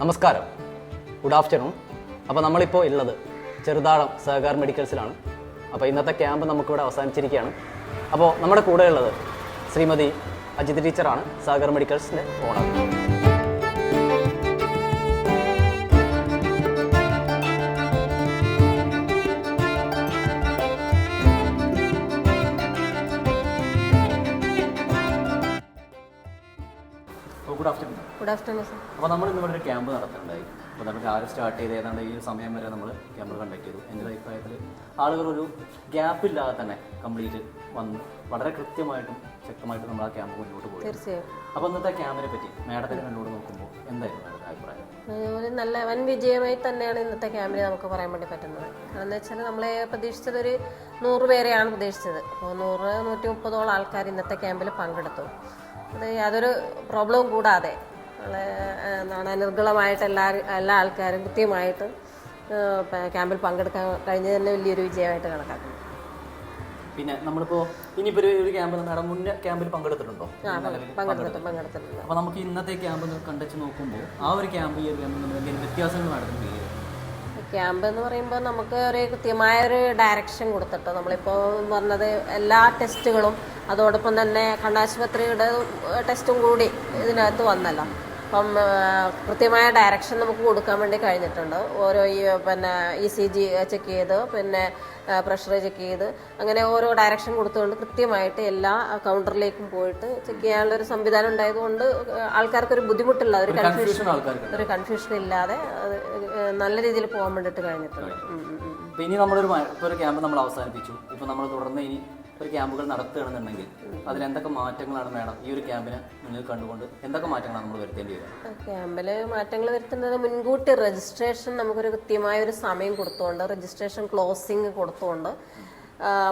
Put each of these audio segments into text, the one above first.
നമസ്കാരം. Good afternoon അപ്പോൾ നമ്മളിപ്പോൾ ഉള്ളത് ചെറുതാഴം സഹകാർ മെഡിക്കൽസിലാണ്. അപ്പോൾ ഇന്നത്തെ ക്യാമ്പ് നമുക്കിവിടെ അവസാനിച്ചിരിക്കുകയാണ്. അപ്പോൾ നമ്മുടെ കൂടെ ഉള്ളത് ശ്രീമതി അജിത് ടീച്ചറാണ് Sahakar മെഡിക്കൽസിന്റെ owner. Good afternoon good afternoon sir അപ്പോൾ നമ്മൾ ഇന്ന് ഇവിടെ ഒരു ക്യാമ്പ് നടത്തുന്നുണ്ടായി. അപ്പോൾ നമ്മൾ രാവിലെ സ്റ്റാർട്ട് ചെയ്ത് ഏതാണ്ട് ഈ ഒരു സമയം വരെ നമ്മൾ ക്യാമ്പ് കണ്ടക്ട് ചെയ്തു. എന്റെ അഭിപ്രായത്തിൽ ആളുകൾ ഒരു ഗ്യാപ്പ് ഇല്ലാതെ തന്നെ കംപ്ലീറ്റ് വന്ന് വളരെ കൃത്യമായിട്ടും ശക്തമായിട്ടും നമ്മൾ ആ ക്യാമ്പ് മുന്നോട്ട് പോയി. തീർച്ചയായും. അപ്പോൾ ഇന്നത്തെ ക്യാമ്പിനെ പറ്റി മാഡത്തിന് കണ്ടുകൊണ്ട് നോക്കുമ്പോൾ എന്തായിരുന്നു മാഡത്തിന്റെ അഭിപ്രായം? ഒരു നല്ല വൻ വിജയമായി തന്നെയാണ് ഇന്നത്തെ ക്യാമ്പിനെ നമുക്ക് പറയാൻ വേണ്ടി പറ്റുന്നത്. കാരണം എന്ന് വെച്ചാൽ നമ്മളെ പ്രതീക്ഷിച്ചത് ഒരു നൂറ് പേരെയാണ് പ്രതീക്ഷിച്ചത്. അപ്പോൾ നൂറ് നൂറ്റി മുപ്പതോളം ആൾക്കാർ ഇന്നത്തെ ക്യാമ്പിൽ പങ്കെടുത്തു. അത് യാതൊരു പ്രോബ്ലവും കൂടാതെ എന്താണ് നിർഗളമായിട്ട് എല്ലാ എല്ലാ ആൾക്കാരും കൃത്യമായിട്ട് ക്യാമ്പിൽ പങ്കെടുക്കാൻ കഴിഞ്ഞത് തന്നെ വലിയൊരു വിജയമായിട്ട് കണക്കാക്കുന്നു. പിന്നെ നമ്മളിപ്പോ ഇനിയിപ്പോ ഒരു ക്യാമ്പ് നടന്ന മുന്നേ ക്യാമ്പിൽ പങ്കെടുത്തിട്ടുണ്ടോ? പങ്കെടുത്തിട്ടുണ്ട് അപ്പൊ നമുക്ക് ഇന്നത്തെ ക്യാമ്പ് കണ്ടച്ച് നോക്കുമ്പോൾ ആ ഒരു ക്യാമ്പ് ഈ ഒരു എന്തെങ്കിലും വ്യത്യാസങ്ങൾ മാഡത്തിന് ക്യാമ്പ് എന്ന് പറയുമ്പോൾ നമുക്ക് ഒരു കൃത്യമായ ഒരു ഡയറക്ഷൻ കൊടുത്തിട്ട് നമ്മളിപ്പോ പറഞ്ഞത് എല്ലാ ടെസ്റ്റുകളും അതോടൊപ്പം തന്നെ കണ്ണാശുപത്രിയുടെ ടെസ്റ്റും കൂടി ഇതിനകത്ത് വന്നല്ലോ. അപ്പം കൃത്യമായ ഡയറക്ഷൻ നമുക്ക് കൊടുക്കാൻ വേണ്ടി കഴിഞ്ഞിട്ടുണ്ട്. ഓരോ ഈ പിന്നെ ഇ സി ജി ചെക്ക് ചെയ്ത് പിന്നെ പ്രഷർ ചെക്ക് ചെയ്ത് അങ്ങനെ ഓരോ ഡയറക്ഷൻ കൊടുത്തുകൊണ്ട് കൃത്യമായിട്ട് എല്ലാ കൗണ്ടറിലേക്കും പോയിട്ട് ചെക്ക് ചെയ്യാനുള്ള ഒരു സംവിധാനം ഉണ്ടായതുകൊണ്ട് ആൾക്കാർക്കൊരു ബുദ്ധിമുട്ടില്ല ഒരു കൺഫ്യൂഷൻ ആൾക്കാർക്ക് ഒരു കൺഫ്യൂഷൻ ഇല്ലാതെ നല്ല രീതിയിൽ പോകാൻ വേണ്ടിയിട്ട് കഴിഞ്ഞിട്ടുണ്ട്. ഇനി നമ്മളൊരു ഒരു ക്യാമ്പ് നമ്മൾ അവസാനിപ്പിച്ചു. ഇപ്പോൾ നമ്മൾ തുടർന്ന് ഇനി ഒരു ക്യാമ്പുകൾ നടത്തുകയാണെന്നുണ്ടെങ്കിൽ അതിൽ എന്തൊക്കെ മാറ്റങ്ങളാണ് മാഡം ഈ ഒരു ക്യാമ്പിന് മുന്നിൽ കണ്ടുകൊണ്ട് എന്തൊക്കെ മാറ്റങ്ങളാണ് നമ്മൾ വരുത്തേണ്ടി വരിക? ക്യാമ്പിൽ മാറ്റങ്ങൾ വരുത്തുന്നത് മുൻകൂട്ടി രജിസ്ട്രേഷൻ നമുക്കൊരു കൃത്യമായ ഒരു സമയം കൊടുത്തുകൊണ്ട് രജിസ്ട്രേഷൻ ക്ലോസിംഗ് കൊടുത്തുകൊണ്ട്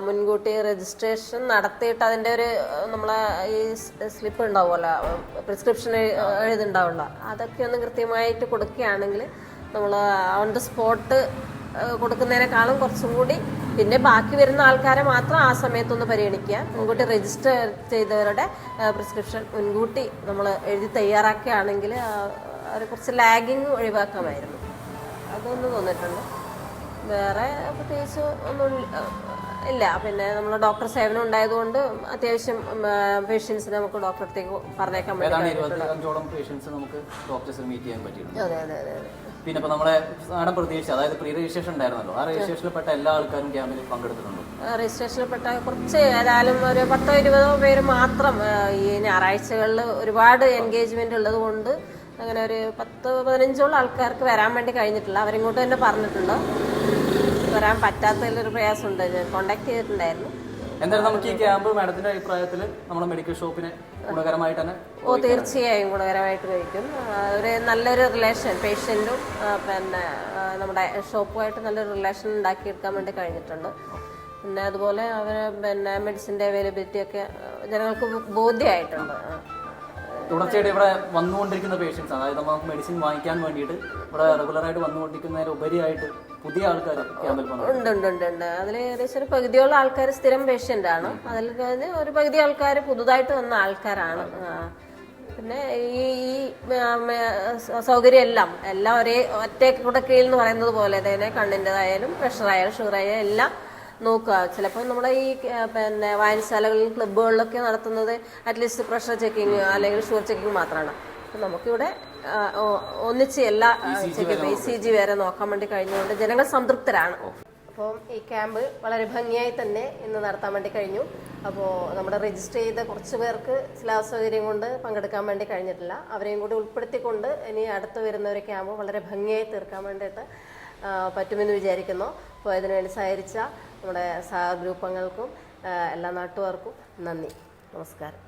മുൻകൂട്ടി രജിസ്ട്രേഷൻ നടത്തിയിട്ട് അതിന്റെ ഒരു നമ്മളെ ഈ സ്ലിപ്പ് ഉണ്ടാവുമല്ലോ പ്രിസ്ക്രിപ്ഷൻ എഴുതുണ്ടാവുമല്ലോ അതൊക്കെ ഒന്ന് കൃത്യമായിട്ട് കൊടുക്കുകയാണെങ്കിൽ നമ്മൾ ഓൺ ദ സ്പോട്ട് കൊടുക്കുന്നതിനേക്കാളും കുറച്ചും കൂടി പിന്നെ ബാക്കി വരുന്ന ആൾക്കാരെ മാത്രം ആ സമയത്തൊന്ന് പരിഗണിക്കുക. മുൻകൂട്ടി രജിസ്റ്റർ ചെയ്തവരുടെ പ്രിസ്ക്രിപ്ഷൻ മുൻകൂട്ടി നമ്മൾ എഴുതി തയ്യാറാക്കുകയാണെങ്കിൽ അവരെ കുറച്ച് ലാഗിങ് ഒഴിവാക്കാമായിരുന്നു. അതൊന്ന് തോന്നിയിട്ടുണ്ട്. വേറെ പ്രത്യേകിച്ച് ഒന്നും ഇല്ല. പിന്നെ നമ്മൾ ഡോക്ടർ സേവനം ഉണ്ടായതുകൊണ്ട് അത്യാവശ്യം പേഷ്യൻസിനെ നമുക്ക് ഡോക്ടറെ അടുത്തേക്ക് പറഞ്ഞേക്കാൻ പറ്റും പേഷ്യൻസ് അതെ അതെ അതെ. പിന്നെ ഇപ്പൊ നമ്മളെ നാടൻ പ്രതീക്ഷ അതായത് പ്രീ രജിസ്ട്രേഷൻ ഉണ്ടായിരുന്നല്ലോ. ആ രജിസ്ട്രേഷനിൽപ്പെട്ട എല്ലാ ആൾക്കാരും ക്യാമ്പിൽ പങ്കെടുത്തിട്ടുണ്ട്. രജിസ്ട്രേഷനിൽപ്പെട്ട കുറച്ച് ഏതായാലും ഒരു പത്തോ ഇരുപതോ പേര് മാത്രം ഈ ഞായറാഴ്ചകളിൽ ഒരുപാട് എൻഗേജ്മെന്റ് ഉള്ളത് കൊണ്ട് അങ്ങനെ ഒരു പത്ത് പതിനഞ്ചോളം ആൾക്കാർക്ക് വരാൻ വേണ്ടി കഴിഞ്ഞിട്ടില്ല. അവരിങ്ങോട്ട് തന്നെ പറഞ്ഞിട്ടുണ്ട്. വരാൻ പറ്റാത്തതിലൊരു പ്രയാസമുണ്ട്. ഉണ്ട് കോണ്ടാക്ട് ചെയ്തിട്ടുണ്ടായിരുന്നു. എന്തായാലും നമുക്ക് ഈ ക്യാമ്പ് മാഡത്തിന്റെ അഭിപ്രായത്തിൽ നമ്മുടെ മെഡിക്കൽ ഷോപ്പിനെ ഗുണകരമായിട്ട് തന്നെ ഓ തീർച്ചയായും ഗുണകരമായിട്ട് കഴിക്കും. ഒരു നല്ലൊരു റിലേഷൻ പേഷ്യന്റും പിന്നെ നമ്മുടെ ഷോപ്പുമായിട്ട് നല്ലൊരു റിലേഷൻ ഉണ്ടാക്കിയെടുക്കാൻ വേണ്ടി കഴിഞ്ഞിട്ടുണ്ട്. പിന്നെ അതുപോലെ അവർ പിന്നെ മെഡിസിന്റെ അവൈലബിലിറ്റി ഒക്കെ ജനങ്ങൾക്ക് ബോധ്യമായിട്ടുണ്ട്. തുടർച്ചയായിട്ട് ഇവിടെ വന്നുകൊണ്ടിരിക്കുന്ന പേഷ്യൻസ് അതായത് നമുക്ക് മെഡിസിൻ വാങ്ങിക്കാൻ വേണ്ടിയിട്ട് ഇവിടെ റെഗുലറായിട്ട് വന്നുകൊണ്ടിരിക്കുന്നതിന് ഉപരിയായിട്ട് പുതിയ ആൾക്കാർ ക്യാമ്പിൽ ഉണ്ട് ഉണ്ട് ഉണ്ട് ഉണ്ട്. അതിൽ ഏകദേശം ഒരു പകുതിയോളം ആൾക്കാർ സ്ഥിരം പേഷ്യന്റ് ആണ്. അതിൽ ഒരു പകുതി ആൾക്കാർ പുതുതായിട്ട് വന്ന ആൾക്കാരാണ്. പിന്നെ ഈ ഈ സൗകര്യം എല്ലാം എല്ലാം ഒരേ ഒറ്റ കുടക്കീൽ എന്ന് പറയുന്നത് പോലെ തന്നെ കണ്ണിന്റെതായാലും പ്രഷറായാലും ഷുഗറായാലും എല്ലാം നോക്കുക. ചിലപ്പോൾ നമ്മുടെ ഈ പിന്നെ വായനശാലകളിൽ ക്ലബ്ബുകളിലൊക്കെ നടത്തുന്നത് അറ്റ്ലീസ്റ്റ് പ്രഷർ ചെക്കിങ് അല്ലെങ്കിൽ ഷുഗർ ചെക്കിങ് മാത്രമാണ് അപ്പം നമുക്കിവിടെ ഒന്നിച്ച് എല്ലാ ചെക്കിങ് ഇ സി ജി വരെ നോക്കാൻ വേണ്ടി കഴിഞ്ഞുകൊണ്ട് ജനങ്ങൾ സംതൃപ്തരാണ്. അപ്പോൾ ഈ ക്യാമ്പ് വളരെ ഭംഗിയായി തന്നെ ഇന്ന് നടത്താൻ വേണ്ടി കഴിഞ്ഞു. അപ്പോൾ നമ്മുടെ രജിസ്റ്റർ ചെയ്ത കുറച്ച് പേർക്ക് ചില അസൗകര്യം കൊണ്ട് പങ്കെടുക്കാൻ വേണ്ടി കഴിഞ്ഞിട്ടില്ല. അവരെയും കൂടി ഉൾപ്പെടുത്തിക്കൊണ്ട് ഇനി അടുത്ത് വരുന്ന ഒരു ക്യാമ്പ് വളരെ ഭംഗിയായി തീർക്കാൻ വേണ്ടിയിട്ട് പറ്റുമെന്ന് വിചാരിക്കുന്നു. അപ്പോൾ ഇതിനുവേണ്ടി സഹകരിച്ച നമ്മുടെ സഹഗ്രൂപ്പങ്ങൾക്കും എല്ലാ നാട്ടുകാർക്കും നന്ദി. നമസ്കാരം.